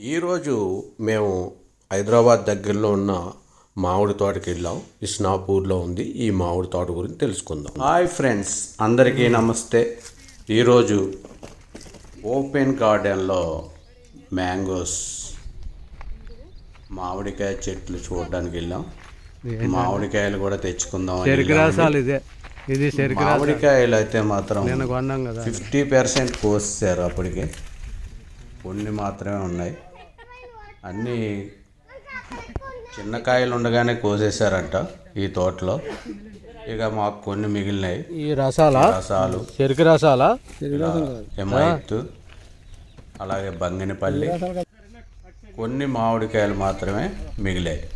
ఈరోజు మేము హైదరాబాద్ దగ్గరలో ఉన్న మామిడి తోటకి వెళ్ళాం. ఇస్నాపూర్లో ఉంది. ఈ మామిడి తోట గురించి తెలుసుకుందాం. హాయ్ ఫ్రెండ్స్ అందరికీ నమస్తే. ఈరోజు ఓపెన్ గార్డెన్లో మ్యాంగోస్ మామిడికాయ చెట్లు చూడడానికి వెళ్ళాం. మామిడికాయలు కూడా తెచ్చుకుందాం ఇదే. మామిడికాయలు అయితే మాత్రం నిన్న కొన్నాం కదా. ఫిఫ్టీ పర్సెంట్ కోసారు అప్పటికే. కొన్ని మాత్రమే ఉన్నాయి. అన్నీ చిన్న కాయలు ఉండగానే కోసేశారంట ఈ తోటలో. ఇక మాకు కొన్ని మిగిలినాయి. ఈ రసాల? రసాలు. చెరుకు రసాల? హిమాయత్ అలాగే బంగినపల్లి. కొన్ని మామిడికాయలు మాత్రమే మిగిలాయి.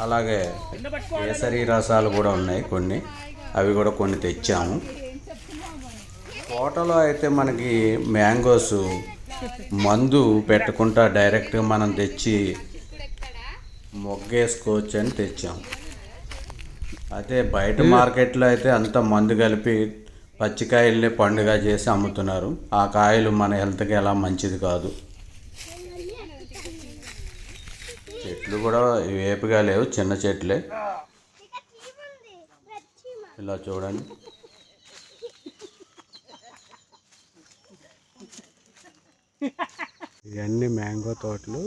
అలాగే కేసరి రసాలు కూడా ఉన్నాయి కొన్ని. అవి కూడా కొన్ని తెచ్చాము. తోటలో అయితే మనకి మ్యాంగోస్ మందు పెట్టకుండా డైరెక్ట్గా మనం తెచ్చి మొగ్గేసుకోవచ్చు అని తెచ్చాము అదే బయట మార్కెట్లో అయితే అంత మందు కలిపి పచ్చికాయల్ని పండుగ చేసి అమ్ముతున్నారు. ఆ కాయలు మన హెల్త్కి ఎలా మంచిది కాదు. చెట్లు కూడా వేపుగా లేవు చిన్న చెట్లే. ఇలా చూడండి. ఇవన్నీ మ్యాంగో తోటలు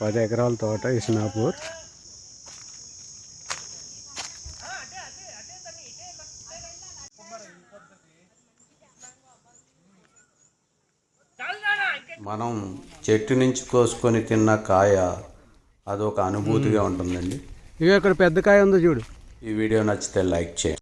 పది ఎకరాల తోట ఇస్నాపూర్ మనం చెట్టు నుంచి కోసుకొని తిన్న కాయ అదొక అనుభూతిగా ఉంటుందండి. ఇక ఇక్కడ పెద్ద కాయ ఉందో చూడు. ఈ వీడియో నచ్చితే లైక్ చేయండి.